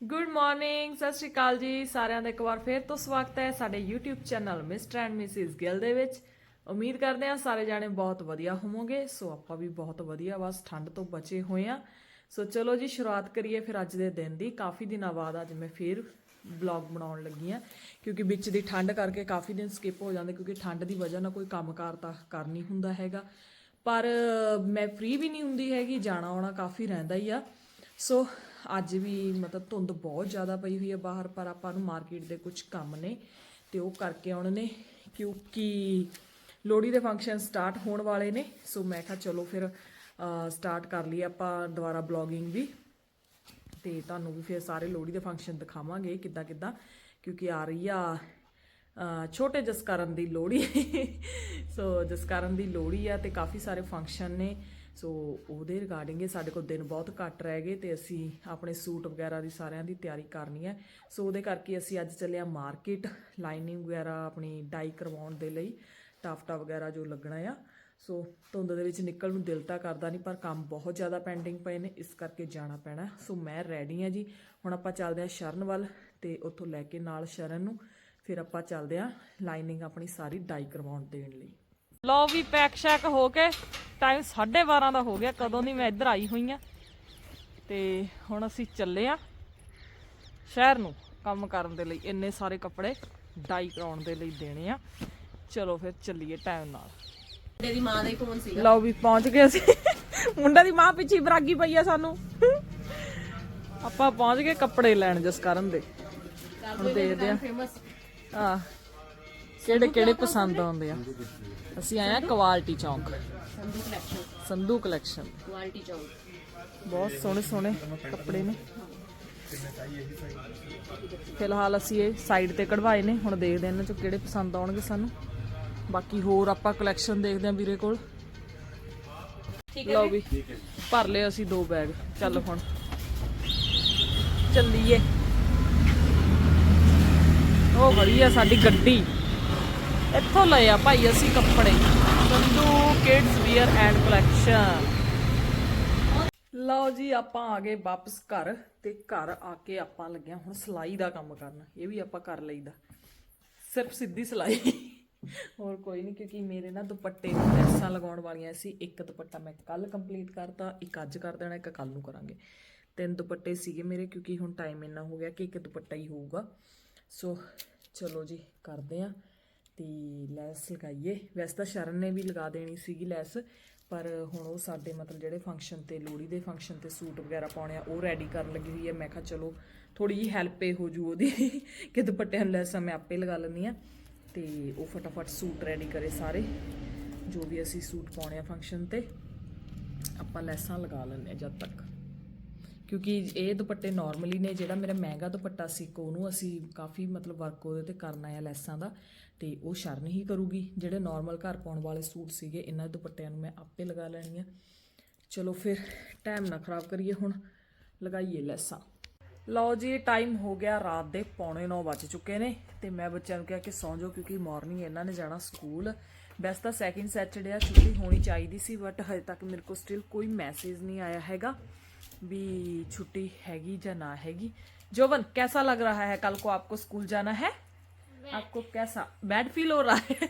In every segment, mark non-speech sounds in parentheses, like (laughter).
Good morning ਸਤਿ ਸ਼੍ਰੀ ਅਕਾਲ ਜੀ ਸਾਰਿਆਂ ਦਾ ਇੱਕ ਵਾਰ ਫੇਰ ਤੋਂ ਸਵਾਗਤ ਹੈ ਸਾਡੇ YouTube channel Mr and Mrs Gill ਦੇ ਵਿੱਚ। ਉਮੀਦ ਕਰਦੇ ਹਾਂ ਸਾਰੇ ਜਾਣੇ ਬਹੁਤ ਵਧੀਆ ਹੋਵੋਗੇ, ਸੋ ਆਪਾਂ ਵੀ ਬਹੁਤ ਵਧੀਆ, ਬਸ ਠੰਡ ਤੋਂ ਬਚੇ ਹੋਏ ਆ ਸੋ ਚਲੋ ਜੀ, ਸ਼ੁਰੂਆਤ ਕਰੀਏ ਫਿਰ ਅੱਜ ਦੇ ਦਿਨ ਦੀ। ਕਾਫੀ ਦਿਨਾਂ ਬਾਅਦ ਅੱਜ ਮੈਂ ਫੇਰ ਵਲੌਗ ਬਣਾਉਣ ਲੱਗੀ ਆ ਕਿਉਂਕਿ ਵਿੱਚ ਦੀ ਠੰਡ ਕਰਕੇ ਕਾਫੀ ਦਿਨ ਸਕਿਪ ਹੋ ਜਾਂਦੇ, ਕਿਉਂਕਿ ਠੰਡ ਦੀ ਵਜ੍ਹਾ ਨਾਲ ਕੋਈ ਕੰਮਕਾਰ ਤਾਂ ਕਰ ਨਹੀਂ ਹੁੰਦਾ ਹੈਗਾ। ਪਰ ਮੈਂ ਫ੍ਰੀ ਵੀ ਨਹੀਂ ਹੁੰਦੀ ਹੈਗੀ ਜਾਣਾ ਆਉਣਾ ਕਾਫੀ ਰਹਿੰਦਾ ਹੀ ਆ। ਸੋ ਅੱਜ ਵੀ ਮਤਲਬ ਧੁੰਦ ਬਹੁਤ ਜ਼ਿਆਦਾ ਪਈ ਹੋਈ ਹੈ ਬਾਹਰ, ਪਰ ਆਪਾਂ ਨੂੰ ਮਾਰਕੀਟ ਦੇ ਕੁਝ ਕੰਮ ਨੇ ਤੇ ਉਹ ਕਰਕੇ ਆਉਣ ਨੇ, ਕਿਉਂਕਿ ਲੋਹੜੀ ਦੇ ਫੰਕਸ਼ਨ ਸਟਾਰਟ ਹੋਣ ਵਾਲੇ ਨੇ ਸੋ ਮੈਂ ਕਿਹਾ ਚਲੋ ਫਿਰ ਸਟਾਰਟ ਕਰ ਲਈ ਆਪਾਂ ਦੁਬਾਰਾ ਬਲੌਗਿੰਗ ਵੀ। ਤੇ ਤੁਹਾਨੂੰ ਵੀ ਫਿਰ ਸਾਰੇ ਲੋਹੜੀ ਦੇ ਫੰਕਸ਼ਨ ਦਿਖਾਵਾਂਗੇ ਕਿੱਦਾਂ ਕਿੱਦਾਂ, ਕਿਉਂਕਿ ਆ ਰਹੀ ਆ ਛੋਟੇ ਜਸਕਰਨ ਦੀ ਲੋਹੜੀ। (laughs) ਸੋ ਜਸਕਰਨ ਦੀ ਲੋਹੜੀ ਆ ਤੇ ਕਾਫੀ ਸਾਰੇ ਫੰਕਸ਼ਨ ਨੇ। ਸੋ ਉਹਦੇ ਰਿਗਾਰਡਿੰਗ ਇਹ ਸਾਡੇ ਕੋਲ ਦਿਨ ਬਹੁਤ ਘੱਟ ਰਹਿ ਗਏ ਤੇ ਅਸੀਂ ਆਪਣੇ ਸੂਟ ਵਗੈਰਾ ਦੀ ਸਾਰਿਆਂ ਦੀ ਤਿਆਰੀ ਕਰਨੀ ਹੈ। ਸੋ ਉਹਦੇ ਕਰਕੇ ਅਸੀਂ ਅੱਜ ਚੱਲੇ ਆ ਮਾਰਕੀਟ ਲਾਈਨਿੰਗ ਵਗੈਰਾ ਆਪਣੀ ਡਾਈ ਕਰਵਾਉਣ ਦੇ ਲਈ, ਟਾਫਟਾ ਵਗੈਰਾ ਜੋ ਲੱਗਣਾ ਆ। ਸੋ ਧੁੰਦ ਦੇ ਵਿੱਚ ਨਿਕਲ ਨੂੰ ਦਿਲ ਤਾਂ ਕਰਦਾ ਨਹੀਂ, ਪਰ ਕੰਮ ਬਹੁਤ ਜ਼ਿਆਦਾ ਪੈਂਡਿੰਗ ਪਏ ਨੇ, ਇਸ ਕਰਕੇ ਜਾਣਾ ਪੈਣਾ। ਸੋ ਮੈਂ ਰੈਡੀ ਆ ਜੀ। ਹੁਣ ਆਪਾਂ ਚੱਲਦੇ ਆ ਸ਼ਰਨ ਵੱਲ ਤੇ ਉੱਥੋਂ ਲੈ ਕੇ ਨਾਲ ਸ਼ਰਨ ਨੂੰ, ਫਿਰ ਆਪਾਂ ਚੱਲਦੇ ਆ ਲਾਈਨਿੰਗ ਆਪਣੀ ਸਾਰੀ ਡਾਈ ਕਰਵਾਉਣ ਦੇਣ ਲਈ। ਲਓ ਵੀ ਪੈਕ ਸ਼ੈਕ ਹੋ ਕੇ ਟਾਈਮ 12:30 ਦਾ ਹੋ ਗਿਆ ਕਦੋਂ ਦੀ ਮੈਂ ਇੱਧਰ ਆਈ ਹੋਈ ਆ ਤੇ ਹੁਣ ਅਸੀਂ ਚੱਲੇ ਆ ਸ਼ਹਿਰ ਨੂੰ ਕੰਮ ਕਰਨ ਦੇ ਲਈ। ਇੰਨੇ ਸਾਰੇ ਕੱਪੜੇ ਡਾਈ ਕਰਾਉਣ ਦੇ ਲਈ ਦੇਣੇ ਆ। ਚਲੋ ਫਿਰ ਚੱਲੀਏ ਟਾਈਮ ਨਾਲ। ਮੁੰਡੇ ਦੀ ਮਾਂ ਦਾ ਹੀ ਫੋਨ ਸੀ ਲਓ ਵੀ ਪਹੁੰਚ ਗਏ ਅਸੀਂ। ਮੁੰਡਾ ਦੀ ਮਾਂ ਪਿੱਛੇ ਬਰਾਗੀ ਪਈ ਆ ਸਾਨੂੰ। ਆਪਾਂ ਪਹੁੰਚ ਗਏ ਕੱਪੜੇ ਲੈਣ ਜਿਸ ਕਰਨ ਦੇ। ਹੁਣ ਦੇਖਦੇ ਆ ਫੇਮਸ ਆ ਕਿਹੜੇ ਕਿਹੜੇ ਪਸੰਦ ਆਉਂਦੇ ਆ। ਅਸੀਂ ਆਏ ਆ quality chowk. Sandhu collection Sandhu collection quality chowk. ਬਹੁਤ ਸੋਹਣੇ ਸੋਹਣੇ ਕੱਪੜੇ ਨੇ। ਫਿਲਹਾਲ ਅਸੀਂ ਇਹ ਸਾਈਡ ਤੇ ਕਢਵਾਏ ਨੇ। ਹੁਣ ਦੇਖਦੇ ਹਾਂ ਇਹਨਾਂ ਚੋਂ ਕਿਹੜੇ ਪਸੰਦ ਆਉਣਗੇ ਸਾਨੂੰ। ਬਾਕੀ ਹੋਰ ਆਪਾਂ ਕਲੈਕਸ਼ਨ ਦੇਖਦੇ ਹਾਂ ਵੀਰੇ ਕੋਲ। ਲਓ ਵੀ ਭਰ ਲਏ ਅਸੀਂ ਦੋ ਬੈਗ ਚੱਲ ਹੁਣ ਚੱਲੀਏ। ਉਹ ਖੜੀ ਆ ਸਾਡੀ ਗੱਡੀ। ਇੱਥੋਂ ਲਏ ਆ ਭਾਈ ਅਸੀਂ ਕੱਪੜੇ। Sandhu kids wear and collection ਲਓ ਜੀ, ਆਪਾਂ ਆ ਗਏ ਵਾਪਸ ਘਰ ਤੇ ਘਰ ਆ ਕੇ ਆਪਾਂ ਲੱਗਿਆ ਹੁਣ ਸਿਲਾਈ ਦਾ ਕੰਮ ਕਰਨ। ਇਹ ਵੀ ਆਪਾਂ ਕਰ ਲਈਦਾ। ਸਿਰਫ ਸਿੱਧੀ ਸਿਲਾਈ। ਹੋਰ ਕੋਈ ਨਹੀਂ, ਕਿਉਂਕਿ ਮੇਰੇ ਨਾ ਦੁਪੱਟੇ ਨੂੰ ਲੈਸਾਂ ਲਗਾਉਣ ਵਾਲੀਆਂ ਸੀ। ਇੱਕ ਦੁਪੱਟਾ ਮੈਂ ਕੱਲ ਕੰਪਲੀਟ ਕਰਤਾ, ਇੱਕ ਅੱਜ ਕਰ ਦੇਣਾ, ਇੱਕ ਕੱਲ ਨੂੰ ਕਰਾਂਗੇ। ਤਿੰਨ ਦੁਪੱਟੇ ਸੀਗੇ ਮੇਰੇ, ਕਿਉਂਕਿ ਹੁਣ ਟਾਈਮ ਇੰਨਾ ਹੋ ਗਿਆ ਕਿ ਇੱਕ ਦੁਪੱਟਾ ਹੀ ਹੋਊਗਾ। ਸੋ ਚਲੋ ਜੀ, ਕਰਦੇ ਆ ਤੇ ਲੈਸ ਲਗਾਈਏ। ਵੈਸੇ ਤਾਂ ਸ਼ਰਨ ਨੇ ਵੀ ਲਗਾ ਦੇਣੀ ਸੀਗੀ ਲੈਸ, ਪਰ ਹੁਣ ਉਹ ਸਾਡੇ ਮਤਲਬ ਜਿਹੜੇ ਫੰਕਸ਼ਨ ਤੇ, ਲੋਹੜੀ ਦੇ ਫੰਕਸ਼ਨ ਤੇ ਸੂਟ ਵਗੈਰਾ ਪਾਉਣੇ ਆ, ਉਹ ਰੈਡੀ ਕਰਨ ਲੱਗੀ ਹੋਈ ਹੈ ਮੈਂ ਕਿਹਾ ਚਲੋ ਥੋੜੀ ਜਿਹੀ ਹੈਲਪ ਏ ਹੋ ਜੂ ਉਹਦੀ, ਕਿ ਦੁਪੱਟਿਆਂ ਨੂੰ ਲੈਸਾਂ ਮੈਂ ਆਪੇ ਲਗਾ ਲੈਂਦੀ ਆ ਤੇ ਉਹ ਫਟਾਫਟ ਸੂਟ ਰੈਡੀ ਕਰੇ ਸਾਰੇ, ਜੋ ਵੀ ਅਸੀਂ ਸੂਟ ਪਾਉਣੇ ਆ ਫੰਕਸ਼ਨ ਤੇ, ਆਪਾਂ ਲੈਸਾਂ ਲਗਾ ਲੈਂਦੇ ਆ ਜਦ ਤੱਕ। ਕਿਉਂਕਿ ਇਹ ਦੁਪੱਟੇ ਨਾਰਮਲੀ ਨੇ, ਜਿਹੜਾ ਮੇਰਾ ਮਹਿੰਗਾ ਦੁਪੱਟਾ ਸੀ ਕੋ ਉਹਨੂੰ ਅਸੀਂ ਕਾਫੀ ਮਤਲਬ ਵਰਕ ਉਹਦੇ ਤੇ ਕਰਨਾ ਆ ਲੈਸਾਂ ਦਾ, ਤੇ ਉਹ ਸ਼ਰਨ ਹੀ ਕਰੂਗੀ। ਜਿਹੜੇ ਨਾਰਮਲ ਘਰ ਪਾਉਣ ਵਾਲੇ ਸੂਟ ਸੀਗੇ, ਇਹਨਾਂ ਦੁਪੱਟਿਆਂ ਨੂੰ ਮੈਂ ਆਪੇ ਲਗਾ ਲੈਣੀ ਆ ਚਲੋ ਫਿਰ ਟਾਈਮ ਨਾ ਖਰਾਬ ਕਰੀਏ ਹੁਣ, ਲਗਾਈਏ ਲੈਸਾਂ। ਲਓ ਜੀ ਟਾਈਮ ਹੋ ਗਿਆ, ਰਾਤ ਦੇ ਪੌਣੇ 9 ਵੱਜ ਚੁੱਕੇ ਨੇ, ਤੇ ਮੈਂ ਬੱਚਿਆਂ ਨੂੰ ਕਿਹਾ ਕਿ ਸੌਂ ਜਾਓ, ਕਿਉਂਕਿ ਮਾਰਨਿੰਗ ਇਹਨਾਂ ਨੇ ਜਾਣਾ ਸਕੂਲ ਵੈਸੇ ਤਾਂ ਸੈਕਿੰਡ ਸੈਟਰਡੇ ਆ, ਛੁੱਟੀ ਹੋਣੀ ਚਾਹੀਦੀ ਸੀ ਬਟ ਹਜੇ ਤੱਕ ਮੇਰੇ ਕੋਲ ਸਟਿਲ ਕੋਈ ਮੈਸੇਜ ਨਹੀਂ ਆਇਆ ਹੈਗਾ। भी छुट्टी हैगी या ना हैगी जोवन कैसा लग रहा है कल को आपको स्कूल जाना है आपको कैसा बैड फील हो रहा है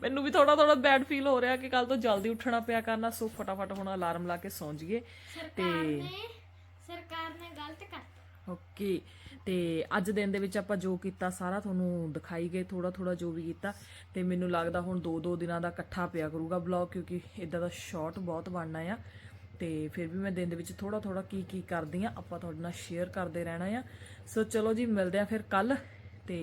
ਮੈਨੂੰ ਵੀ ਥੋੜਾ ਥੋੜਾ ਬੈਡ ਫੀਲ ਹੋ ਰਿਹਾ ਕਿ ਕੱਲ ਤੋਂ ਜਲਦੀ ਉੱਠਣਾ ਪਿਆ ਕਰਨਾ ਸੋ ਫਟਾਫਟ ਹੁਣ ਅਲਾਰਮ ਲਾ ਕੇ ਸੌਂ ਜਾਈਏ ਤੇ ਸਰਕਾਰ ਨੇ ਗਲਤ ਕਰਤਾ ਓਕੇ ਤੇ ਅੱਜ ਦਿਨ ਦੇ ਵਿੱਚ ਆਪਾਂ ਜੋ ਕੀਤਾ ਸਾਰਾ ਤੁਹਾਨੂੰ ਦਿਖਾਈ ਗਏ ਥੋੜਾ ਥੋੜਾ ਜੋ ਵੀ ਕੀਤਾ ਤੇ ਮੈਨੂੰ ਲੱਗਦਾ ਹੁਣ ਦੋ ਦੋ ਦਿਨਾਂ ਦਾ ਇਕੱਠਾ ਪਿਆ ਕਰੂਗਾ ਬਲੌਗ ਕਿਉਂਕਿ ਇਦਾਂ ਦਾ ਸ਼ਾਰਟ ਬਹੁਤ ਬਣਨਾ ਆ ਤੇ ਫਿਰ ਵੀ ਮੈਂ ਦਿਨ ਦੇ ਵਿੱਚ ਥੋੜਾ ਥੋੜਾ ਕੀ ਕੀ ਕਰਦੀ ਆ ਆਪਾਂ ਤੁਹਾਡੇ ਨਾਲ ਸ਼ੇਅਰ ਕਰਦੇ ਰਹਿਣਾ ਆ। ਸੋ ਚਲੋ ਜੀ ਮਿਲਦੇ ਆ ਫਿਰ ਕੱਲ ਤੇ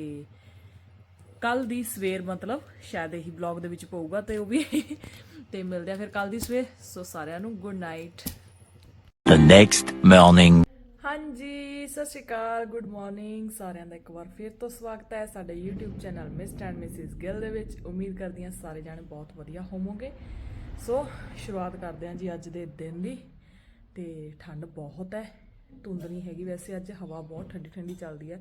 ਕੱਲ ਦੀ ਸਵੇਰ ਮਤਲਬ ਸ਼ਾਇਦ ਇਹੀ ਬਲੌਗ ਦੇ ਵਿੱਚ ਪਊਗਾ ਤੇ ਉਹ ਵੀ (laughs) ਤੇ ਮਿਲਦੇ ਆ ਫਿਰ ਕੱਲ ਦੀ ਸਵੇਰ। ਸੋ ਸਾਰਿਆਂ ਨੂੰ good night The next morning. ਹਾਂਜੀ ਸਤਿ ਸ਼੍ਰੀ ਅਕਾਲ ਗੁੱਡ ਮਾਰਨਿੰਗ ਸਾਰਿਆਂ ਦਾ ਇੱਕ ਵਾਰ ਫਿਰ ਤੋਂ ਸਵਾਗਤ ਹੈ ਸਾਡੇ YouTube channel Mr and Mrs Gill ਦੇ ਵਿੱਚ। ਉਮੀਦ ਕਰਦੀ ਹਾਂ ਸਾਰੇ ਜਾਣੇ ਬਹੁਤ ਵਧੀਆ ਹੋਵੋਗੇ। ਸੋ ਸ਼ੁਰੂਆਤ ਕਰਦੇ ਹਾਂ ਜੀ ਅੱਜ ਦੇ ਦਿਨ ਦੀ ਤੇ ਠੰਡ ਬਹੁਤ ਹੈ, ਧੁੰਦ ਨਹੀਂ ਹੈਗੀ ਵੈਸੇ ਅੱਜ ਹਵਾ ਬਹੁਤ ਠੰਡੀ ਠੰਡੀ ਚੱਲਦੀ ਹੈ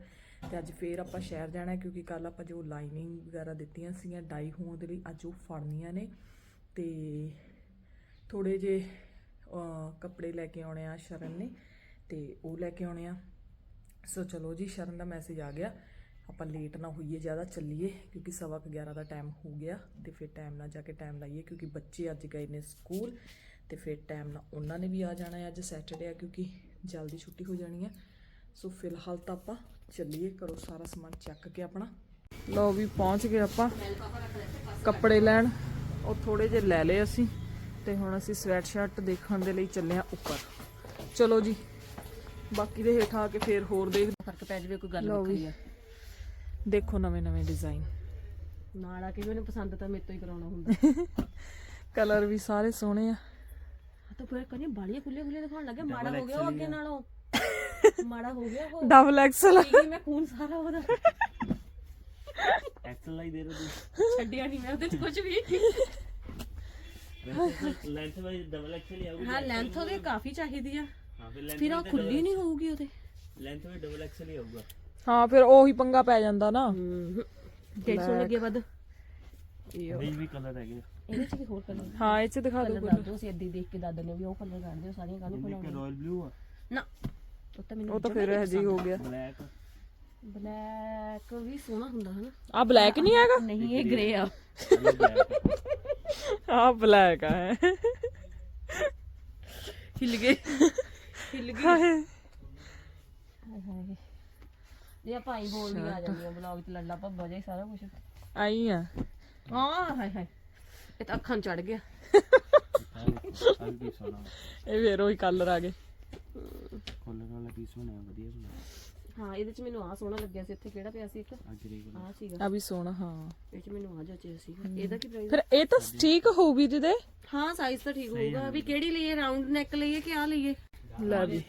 ਤੇ ਅੱਜ ਫੇਰ ਆਪਾਂ ਸ਼ਹਿਰ ਜਾਣਾ ਕਿਉਂਕਿ ਕੱਲ ਆਪਾਂ ਜੋ ਲਾਈਨਿੰਗ ਵਗੈਰਾ ਦਿੱਤੀਆਂ ਸੀਗੀਆਂ ਡਾਈ ਹੋਣ ਦੇ ਲਈ ਅੱਜ ਉਹ ਫੜਨੀਆਂ ਨੇ ਤੇ ਥੋੜੇ ਜੇ ਕੱਪੜੇ ਲੈ ਕੇ ਆਉਣੇ ਆ ਸ਼ਰਨ ਨੇ ਤੇ ਉਹ ਲੈ ਕੇ ਆਉਣੇ ਆ। ਸੋ ਚਲੋ ਜੀ, ਸ਼ਰਨ ਦਾ ਮੈਸੇਜ ਆ ਗਿਆ। ਆਪਾਂ ਲੇਟ ਨਾ ਹੋਈਏ ਜ਼ਿਆਦਾ ਚੱਲੀਏ ਕਿਉਂਕਿ ਸਵਾ ਕੁ 11 ਦਾ ਟਾਈਮ ਹੋ ਗਿਆ ਤੇ ਫਿਰ ਟਾਈਮ ਨਾਲ ਜਾ ਕੇ ਟਾਈਮ ਲਾਈਏ ਕਿਉਂਕਿ ਬੱਚੇ ਅੱਜ ਗਏ ਨੇ ਸਕੂਲ ਤੇ ਫਿਰ ਟਾਈਮ ਨਾਲ ਉਹਨਾਂ ਨੇ ਵੀ ਆ ਜਾਣਾ ਹੈ ਅੱਜ ਸੈਟਰਡੇ ਆ ਕਿਉਂਕਿ ਜਲਦੀ ਛੁੱਟੀ ਹੋ ਜਾਣੀ ਹੈ। ਸੋ ਫਿਲਹਾਲ ਤਾਂ ਆਪਾਂ ਚੱਲੀਏ ਕਰੋ ਸਾਰਾ ਸਮਾਨ ਚੱਕ ਕੇ ਆਪਣਾ। ਲਓ ਵੀ ਪਹੁੰਚ ਗਏ ਆਪਾਂ ਕੱਪੜੇ ਲੈਣ ਉਹ ਥੋੜੇ ਜਿਹੇ ਲੈ ਲਏ ਅਸੀਂ ਤੇ ਹੁਣ ਅਸੀਂ ਸਵੈਟ ਸ਼ਰਟ ਦੇਖਣ ਦੇ ਲਈ ਚੱਲੇ ਆ ਉੱਪਰ। ਚਲੋ ਜੀ ਬਾਕੀ ਦੇ ਹੇਠਾਂ ਆ ਕੇ ਫੇਰ ਹੋਰ ਦੇਖ ਫ਼ਰਕ ਪੈ ਜਾਵੇ ਕੋਈ ਗੱਲ। ਵੱਖਰੀ ਆ। ਦੇਖੋ ਨਵੇਂ ਨਵੇਂ ਡਿਜ਼ਾਈਨ ਨਾਲ ਆ ਕੇ ਵੀ ਉਹਨੇ ਪਸੰਦ ਤਾਂ ਮੇਰੇ ਤੋਂ ਹੀ ਕਰਾਉਣਾ ਹੁੰਦਾ। (laughs) ਕਲਰ ਵੀ ਸਾਰੇ ਸੋਹਣੇ ਆ। ਆ ਤਾਂ ਫਿਰ ਕਹਿੰਦੇ ਬਾਲੀਆਂ ਖੁੱਲੇ ਖੁੱਲੇ ਦਿਖਾਉਣ ਲੱਗੇ। ਮਾੜਾ ਹੋ ਗਿਆ ਉਹ ਅੱਗੇ ਨਾਲੋਂ। (laughs) ਮਾੜਾ ਹੋ ਗਿਆ ਉਹ। ਡਬਲ ਐਕਸਲ ਨੀ, ਮੈਂ ਖੂਨ ਸਾਰਾ ਉਹਦਾ। ਐਕਸਲ ਲਾਈ ਦੇ ਰਹੇ ਛੱਡਿਆ ਨਹੀਂ ਮੈਂ ਉਹਦੇ ਚ ਕੁਝ ਵੀ। ਹੋ ਲੈਂਥ ਵਾਈਜ਼ ਡਬਲ ਐਕਸਲ ਹੀ ਆਊਗੀ। ਹਾਂ ਲੈਂਥ ਉਹਦੇ ਕਾਫੀ ਚਾਹੀਦੀ ਆ। ਹਾਂ ਫਿਰ ਉਹ ਖੁੱਲੀ ਨਹੀਂ ਹੋਊਗੀ ਉਹਦੇ। ਲੈਂਥ ਵਾਈਜ਼ ਡਬਲ ਐਕਸਲ ਹੀ ਆਊਗਾ। ਹਾਂ ਫਿਰ ਉਹੀ ਪੰਗਾ ਪੈ ਜਾਂਦਾ ਨਾ। ਹੂੰ। 150 ਲੱਗੇ ਵੱਧ। ਇਹਦੇ ਵੀ ਕਲਰ ਹੈਗੇ ਇਹਦੇ ਚ ਵੀ ਹੋਰ ਕਲਰ ਹਾਂ ਇਹ ਚ ਦਿਖਾ ਦਿਓ ਕਲਰ ਦੱਸ ਦਿਓ ਅਸੀਂ ਏਦਾਂ ਹੀ ਦੇਖ ਕੇ ਦਾਦਾ ਨੇ ਵੀ ਉਹ ਕਲਰ ਕੱਢ ਦਿਓ ਸਾਰੀਆਂ ਕਾਹਨੂੰ ਇੱਕ ਬਣਾਉਣੀਆਂ ਰਾਇਲ ਬਲੂ ਆ। ਨਾ ਉਹ ਤਾਂ ਮੈਨੂੰ ਉਹ ਤਾਂ ਫਿਰ ਇਹ ਜੀ ਹੋ ਗਿਆ। ਬਲੈਕ ਬਲੈਕ ਵੀ ਸੋਹਣਾ ਹੁੰਦਾ ਹਨਾ। ਆ ਬਲੈਕ ਨਹੀਂ ਹੈਗਾ? ਨਹੀਂ ਇਹ ਗ੍ਰੇ ਆ। ਆ। ਬਲੈਕ ਆ ਹੈ। ਹਿੱਲ ਗਏ। ਹਿੱਲ ਗਏ। ਹਾਏ ਹਾਏ। ਆ ਬਲੌਗ ਚ ਲੱਲਾ ਭੱਬਾ ਹੀ ਸਾਰਾ ਕੁਝ ਆਈ ਆ। ਹਾਂ ਹਾਏ ਹਾਏ। ਇਹ ਤਾਂ ਅੱਖਾਂ ਚੜ ਗਿਆ। ਆ ਵੀ ਸੋਨਾ ਇਹ ਫੇਰ ਉਹੀ ਕਲਰ ਆ ਗਏ। ਕਲਰ ਵਾਲਾ ਪੀਸ ਬਣਿਆ ਵਧੀਆ ਬਣਿਆ ਹਾਂ ਇਹਦੇ ਚ ਮੈਨੂੰ ਆ ਸੋਹਣਾ ਲੱਗਿਆ ਸੀ। ਇੱਥੇ ਕਿਹੜਾ ਪਿਆ ਸੀ ਇੱਕ? ਆ ਗ੍ਰੇ ਕਲਰ ਆ ਸੀਗਾ। ਆ ਵੀ ਸੋਹਣਾ ਹਾਂ। ਇਹ ਚ ਮੈਨੂੰ ਆ ਜਚਿਆ ਸੀਗਾ। ਇਹਦਾ ਕੀ ਪ੍ਰਾਈਸ ਫਿਰ ਇਹ ਤਾਂ ਠੀਕ ਹੋਊਗੀ ਜਿਹਦੇ? ਹਾਂ ਸਾਈਜ਼ ਤਾਂ ਠੀਕ ਹੋਊਗਾ। ਵੀ ਕਿਹੜੀ ਲਈਏ? ਰਾਉਂਡ ਨੈਕ ਲਈਏ ਕਿ ਆ ਲਈਏ? ਲੈ ਵੀ।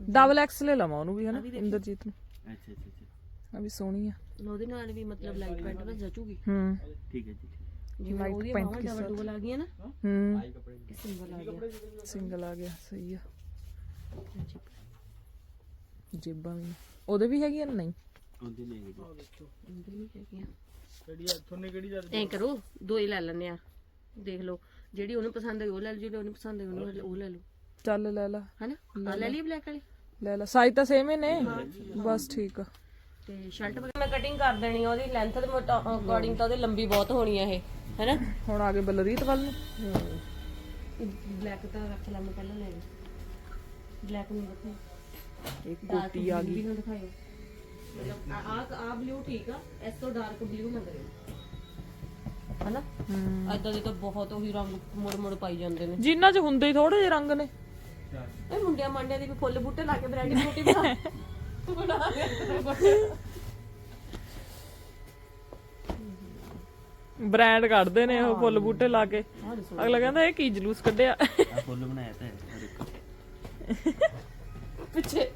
ਡਬਲ ਐਕਸ ਲੈ ਲਵਾਂ ਉਹਨੂੰ ਵੀ ਹਨਾ? ਇੰਦਰਜੀਤ ਨੂੰ। ਅੱਛਾ ਅੱਛਾ ਅੱਛਾ। ਆ ਵੀ ਸੋਹਣੀ ਆ। ਉਹਦੇ ਨਾਲ ਵੀ ਮਤਲਬ ਲਾਈਟ ਪੈਂਟ ਨਾਲ ਜਚੂਗੀ। ਹੂੰ। ਠੀਕ ਹੈ ਜੀ ਠੀਕ ਜਿਵੇਂ Light ਉਹਦੀ pant ਬਾਹਾਂ ਕੇ ਡਬਲ ਡਬਲ ਆ ਗਈਆਂ ਨਾ? ਹੂੰ। ਇਹ ਸਿੰਗਲ ਆ ਗਿਆ। ਸਿੰਗਲ ਆ ਗਿਆ ਸਹੀ ਆ। ਜੇਬਾਂ ਵੀ। ਉਹਦੇ ਵੀ ਹੈਗੀਆਂ ਨੇ? ਨਹੀਂ। ਉਹਦੀ ਨਹੀਂ ਹੈਗੀ। ਇੰਦਰ ਨਹੀਂ ਹੈਗੀਆਂ। ਕਿਹੜੀ ਆ? ਤੁਹਾਨੂੰ ਕਿਹੜੀ ਐ ਕਰੋ ਦੋ ਹੀ ਲੈ ਲੈਣੇ ਆ। ਦੇਖ ਲਓ ਜਿਹੜੀ ਉਹਨੂੰ ਪਸੰਦ ਹੈ ਉਹ ਲੈ ਲਓ ਜਿਹੜੀ ਉਹਨੂੰ ਪਸੰਦ ਹੈ ਉਹਨੂੰ ਉਹ ਲੈ ਲਓ। ਚੱਲ ਲੈ ਲਾ। ਹਨਾ? ਆ ਲੈ ਲਈ ਬਲੈਕ ਵਾਲੀ? ਲੈ ਲਾ ਸਾਈਜ਼ ਤਾਂ ਸੇਮ ਹੀ ਨੇ। ਬਸ ਠੀਕ ਆ। ਤੇ ਸ਼ਰਟ ਮੈਂ ਕਟਿੰਗ ਕਰ ਦੇਣੀ ਆ ਉਹਦੀ ਲੈਂਥ ਦੇ ਅਕੋਰਡਿੰਗ ਤਾਂ ਉਹਦੀ ਲੰਬੀ ਬਹੁਤ ਹੋਣੀ ਆ ਇਹ ਹੈਨਾ? ਹੁਣ ਆ ਗਏ ਬਲਰੀਤ ਵੱਲ ਨੂੰ। ਬਲੈਕ ਤਾਂ ਰੱਖ ਲਾ ਮੈਂ ਪਹਿਲਾਂ ਲੈ ਬਲੈਕ ਨਹੀਂ ਰੱਖੇ। ਇੱਕ ਕੋਟੀ ਆ ਗਈ। ਵੀ ਦਿਖਾਇਓ। ਆ ਆ ਬਲੂ ਠੀਕ ਆ ਇਸ ਤੋਂ ਡਾਰਕ ਬਲੂ ਮੰਗ ਰਹੇ ਹਨਾ? ਏਦਾਂ ਦੇ ਤਾਂ ਬਹੁਤ ਉਹੀ ਰੰਗ ਮੁੜ ਮੁੜ ਪਾਈ ਜਾਂਦੇ ਨੇ। ਜਿੰਨਾਂ 'ਚ ਹੁੰਦੇ ਹੀ ਥੋੜੇ ਜਿਹੇ ਰੰਗ ਨੇ। ਇਹ ਮੁੰਡਿਆਂ ਮਾਂਡਿਆਂ ਦੀ ਵੀ ਫੁੱਲ ਬੂਟੇ ਲਾ ਕੇ ਬ੍ਰੈਂਡੀ ਬੂਟੀ ਬਣਾ ਬਣਾ ਬ੍ਰਾਂਡ ਕੱਢਦੇ ਨੇ ਉਹ ਫੁੱਲ ਬੂਟੇ ਲਾ ਕੇ। ਅਗਲਾ ਕਹਿੰਦਾ ਇਹ ਕੀ ਜਲੂਸ ਕੱਢਿਆ? ਆ ਫੁੱਲ ਬਣਾਇਆ ਤਾਂ ਹੈ ਪਿੱਛੇ।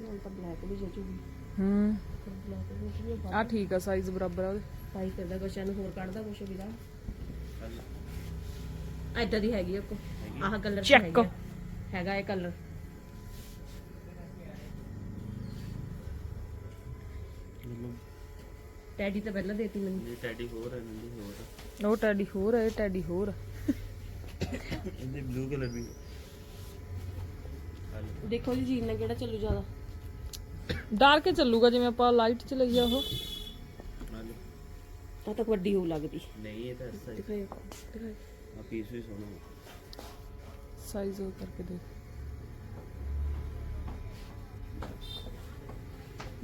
ਪੈਂਟ ਤਾਂ ਬਲੈਕ ਵੀ ਜਚੂਗੀ। ਹੂੰ। ਬਲੈਕ ਵੀ ਜਚੂਗੀ ਆ ਠੀਕ ਆ ਸਾਈਜ਼ ਬਰਾਬਰ ਆ ਉਹਦੇ। ਪਾਈ ਕਰਦਾ ਕੁਛ ਨੂੰ ਹੋਰ ਕੱਢਦਾ ਕੁਛ ਵੀ ਦਾ। ਐਦਾਂ ਦੀ ਹੈਗੀ ਆ ਕੋ ਆਹ ਕਲਰ Check. ਹੈਗਾ ਇਹ ਕਲਰ ਮਤਲਬ ਟੈਡੀ ਤਾਂ ਪਹਿਲਾਂ ਦੇਤੀ ਮੈਨੂੰ। ਇਹ ਟੈਡੀ ਹੋਰ ਹੈ ਨੰਦੀ ਹੋਰ ਉਹ ਟੈਡੀ ਹੋਰ ਆ ਇਹ ਟੈਡੀ ਹੋਰ ਆ। ਇਹਦੇ ਬਲੂ ਕਲਰ ਵੀ ਦੇਖੋ ਜੀ ਜੀਨ ਨਾਲ ਕਿਹੜਾ ਚੱਲੂ ਜ਼ਿਆਦਾ। ਡਾਰਕ ਹੀ ਚੱਲੂਗਾ ਜਿਵੇਂ ਆਪਾਂ ਲਾਈਟ 'ਚ ਲਈਆ ਉਹ। ਉਹ ਤਾਂ ਵੱਡੀ ਹੋ ਲੱਗਦੀ। ਨਹੀਂ ਇਹ ਤਾਂ ਐਸਾ ਹੀ। ਦਿਖਾਇਓ ਦਿਖਾਇਓ। ਆ ਪੀਸ ਵੀ ਸੋਹਣਾ ਸਾਈਜ਼ ਉਹ ਕਰਕੇ ਦੇਖ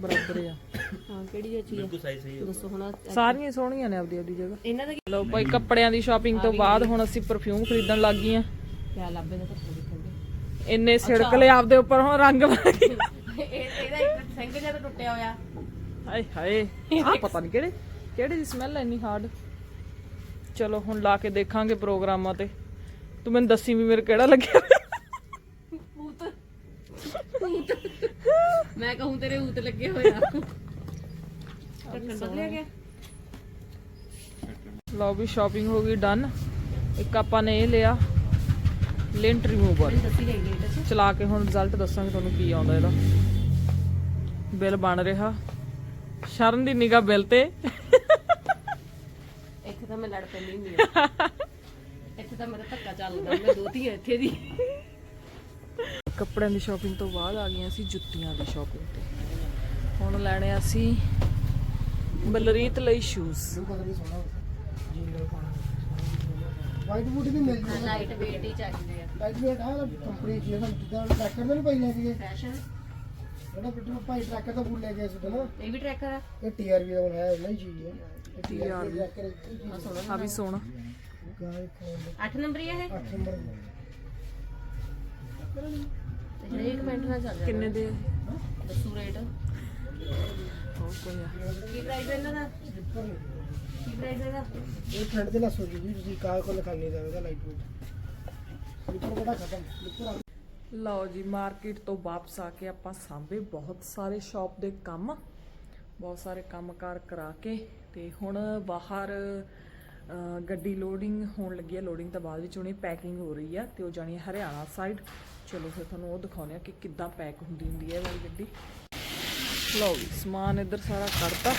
ਬਰਾਬਰ ਆ। ਹਾਂ ਕਿਹੜੀ ਜੱਚੀ ਆ? ਬਿਲਕੁਲ ਸਾਈਜ਼ ਸਹੀ ਹੈ ਦੱਸੋ ਹੁਣ ਆਹ- ਸਾਰੀਆਂ ਹੀ ਸੋਹਣੀਆਂ ਨੇ ਆਪਦੀ ਆਪਦੀ ਜਗ੍ਹਾ। ਇਹਨਾਂ ਦਾ ਲਓ ਭਾਈ ਕੱਪੜਿਆਂ ਦੀ ਸ਼ਾਪਿੰਗ ਤੋਂ ਬਾਅਦ ਹੁਣ ਅਸੀਂ ਪਰਫਿਊਮ ਖਰੀਦਣ ਲੱਗ ਗਈਆਂ। ਕਿਆ ਲੱਭੇ ਦਾ ਤਾਂ ਦੇਖਾਂਗੇ ਇੰਨੇ ਛਿੜਕ ਲਏ ਆਪਦੇ ਉੱਪਰ ਹੁਣ ਰੰਗ ਗਏ (laughs) ਇਹ ਇਹਦਾ ਇੱਕ ਸਿੰਘ ਜਿਹਾ ਤਾਂ ਟੁੱਟਿਆ ਹੋਇਆ। ਹਾਏ ਹਾਏ ਆ ਪਤਾ ਨਹੀਂ ਕਿਹੜੇ ਕਿਹੜੇ ਦੀ ਸਮੈਲ ਇੰਨੀ ਹਾਰਡ ਚਲੋ ਹੁਣ ਲਾ ਕੇ ਦੇਖਾਂਗੇ ਪ੍ਰੋਗਰਾਮਾਂ ਤੇ। ਤੂੰ ਮੈਨੂੰ ਦੱਸੀ ਵੀ ਮੇਰੇ ਕਿਹੜਾ ਲੱਗਿਆ ਊਤ ਊਤ ਮੈਂ ਕਹੂੰ ਤੇਰੇ ਊਤ ਲੱਗੇ ਹੋਇਆ ਟੱਕਰ ਬਦਲਿਆ ਗਿਆ ਲਓ ਵੀ ਸ਼ਾਪਿੰਗ ਹੋ ਗਈ ਡਨ ਇੱਕ ਆਪਾਂ ਨੇ ਇਹ ਲਿਆ। ਲਿੰਟ ਰਿਮੂਵਰ ਚਲਾ ਕੇ ਹੁਣ ਰਿਜ਼ਲਟ ਦੱਸਾਂਗੇ ਤੁਹਾਨੂੰ ਕੀ ਆਉਂਦਾ ਇਹਦਾ। ਬਿੱਲ ਬਣ ਰਿਹਾ। ਸ਼ਰਨ ਦੀ ਨਿਗਾਹ ਬਿੱਲ ਤੇ। ਇੱਥੇ ਤਾਂ ਮੈਂ ਲੜ ਪੈਂਦੀ ਆ। ਇੱਥੇ ਤਾਂ ਮੇਰਾ ਧੱਕਾ ਚੱਲਦਾ ਮੈਂ ਦੋ ਧੀਆਂ ਇੱਥੇ ਦੀ। ਕੱਪੜਿਆਂ ਦੀ ਸ਼ਾਪਿੰਗ ਤੋਂ ਬਾਅਦ ਆ ਗਈਆਂ ਸੀ ਜੁੱਤੀਆਂ ਦੀ ਸ਼ਾਪਿੰਗ ਤੇ। ਹੁਣ ਲੈਣੇ ਆ ਅਸੀਂ ਬਲਰੀਤ ਲਈ ਸ਼ੂਜ਼ ਵਾਈਟ ਬੂਟ ਵੀ ਮਿਲ ਜੂ ਲਾਈਟ weight ਹੀ ਚਾਹੀਦੇ ਆ। ਲਾਈਟ ਵੇਟ ਆ ਕੰਪਨੀ ਜੀ ਦਾ ਜਿੱਦਾਂ ਟਰੈਕਰ ਦੇ ਨਹੀਂ ਪਈ ਲੈ ਸੀਗੇ ਫੈਸ਼ਨ ਜਿਹੜਾ ਪਿੱਟੂ ਭਾਈ ਟਰੈਕਰ ਦਾ ਬੂਟ ਲੈ ਕੇ ਆਏ ਸੀ ਨਾ ਇਹ ਵੀ ਟਰੈਕਰ ਆ? ਇਹ ਟੀਆਰਵੀ ਦਾ ਬਣਾਇਆ ਉਹਨਾਂ ਹੀ ਚੀਜ਼ ਹੈ ਇਹ ਟੀਆਰਵੀ TRV ਟਰੈਕਰ ਆ ਵੀ ਸੋਹਣਾ। ਗਾਇ ਖੋਲ 8 ਨੰਬਰ ਹੀ ਆ ਇਹ? 8 ਨੰਬਰ ਤੇ ਜਿਹੜੇ ਇੱਕ ਮਿੰਟ ਨਾਲ ਚੱਲ ਜਾਂਦਾ ਕਿੰਨੇ ਦੇ ਦੱਸੂ ਰੇਟ ਹੋ ਕੋਈ ਆ। ਕੀ ਪ੍ਰਾਈਸ ਇਹਨਾਂ ਦਾ? ਕੀ ਇਹ ਠੰਡ ਦੇ ਨਾਲ ਜੀ ਤੁਸੀਂ ਕਾਹ ਕੋਲ ਖਾਣੀ ਜਾਵੇਗਾ ਲਾਈਟ ਵੇਟ ਸਲੀਪਰ ਬੜਾ ਖਤਮ? ਸਲੀਪਰ ਲਓ ਜੀ ਮਾਰਕੀਟ ਤੋਂ ਵਾਪਸ ਆ ਕੇ ਆਪਾਂ ਸਾਂਭੇ ਬਹੁਤ ਸਾਰੇ ਸ਼ਾਪ ਦੇ ਕੰਮ। ਬਹੁਤ ਸਾਰੇ ਕੰਮਕਾਰ ਕਰਾ ਕੇ ਤੇ ਹੁਣ ਬਾਹਰ ਗੱਡੀ ਲੋਡਿੰਗ ਹੋਣ ਲੱਗੀ ਹੈ। ਲੋਡਿੰਗ ਤਾਂ ਬਾਅਦ ਵਿੱਚ ਹੋਣੀ ਪੈਕਿੰਗ ਹੋ ਰਹੀ ਆ ਤੇ ਉਹ ਜਾਣੀ ਹਰਿਆਣਾ ਸਾਈਡ ਚਲੋ ਫਿਰ ਤੁਹਾਨੂੰ ਉਹ ਦਿਖਾਉਂਦੇ ਆ ਕਿ ਕਿੱਦਾਂ ਪੈਕ ਹੁੰਦੀ ਹੁੰਦੀ ਹੈ ਵਾਲੀ ਗੱਡੀ। ਲਓ ਜੀ, ਸਮਾਨ ਇੱਧਰ ਸਾਰਾ ਕਰਤਾ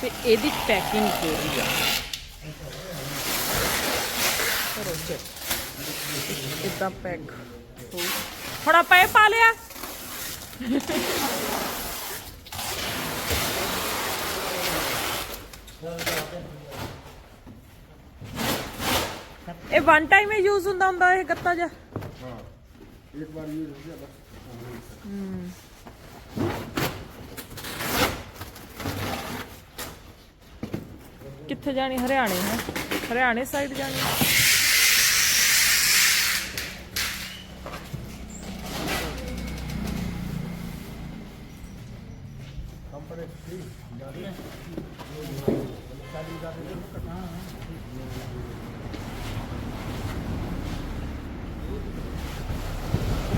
ਤੇ ਇਹਦੀ ਪੈਕਿੰਗ ਹੋ ਰਹੀ ਆ। ਕਰੋ ਚੈੱਕ ਇਦਾਂ ਪੈਕ ਹੋ ਹੁਣ ਆਪਾਂ ਇਹ ਪਾ ਲਿਆ। ਇਹ ਵਨ ਟਾਈਮ ਹੀ ਯੂਜ਼ ਹੁੰਦਾ ਹੁੰਦਾ ਇਹ ਗੱਤਾ ਜਿਹਾ। ਇੱਕ ਵਾਰ ਯੂਜ਼ ਹੋ ਗਿਆ ਬਸ। ਕਿੱਥੇ ਜਾਣੀ? ਹਰਿਆਣੇ ਹੈ। ਹਰਿਆਣੇ ਸਾਈਡ ਜਾਣੀ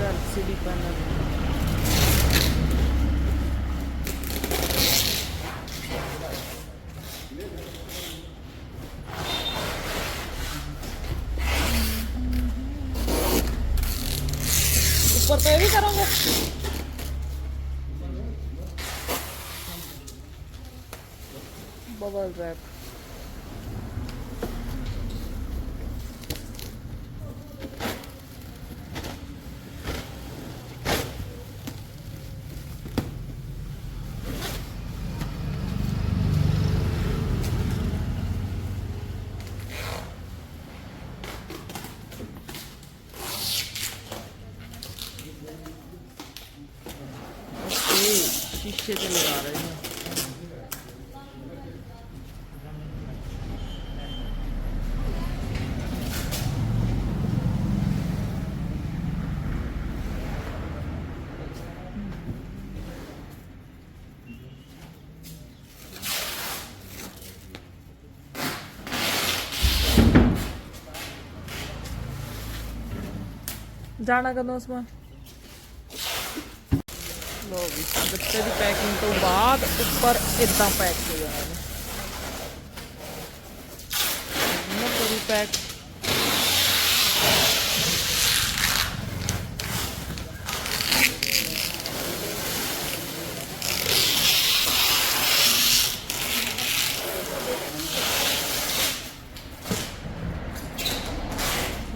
LCD panel bubble wrap. şişedir var. ਜਾਣਾ ਕਦੋਂ ਉਸਮਾਨ ਲੋ ਵੀ ਗੱਤੇ ਦੀ ਪੈਕਿੰਗ ਤੋਂ ਬਾਅਦ ਉੱਪਰ ਇਦਾਂ ਪੈਕ ਹੋ ਜਾਣਾ ਨੇ ਨਾ ਪੂਰੀ ਪੈਕ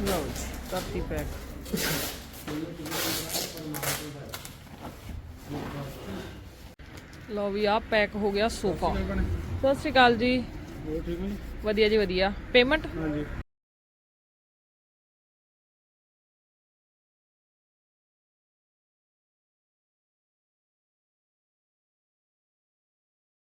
ਲਓ ਜੀ ਕਰਤੀ ਪੈਕ ਲਓ ਵੀ ਆ ਪੈਕ ਹੋ ਗਿਆ ਸੋਫਾ। ਸਤਿ ਸ਼੍ਰੀ ਅਕਾਲ ਜੀ। ਹੋਰ ਠੀਕ ਹੈ ਵਧੀਆ ਜੀ ਵਧੀਆ। ਪੇਮੈਂਟ ਹਾਂਜੀ।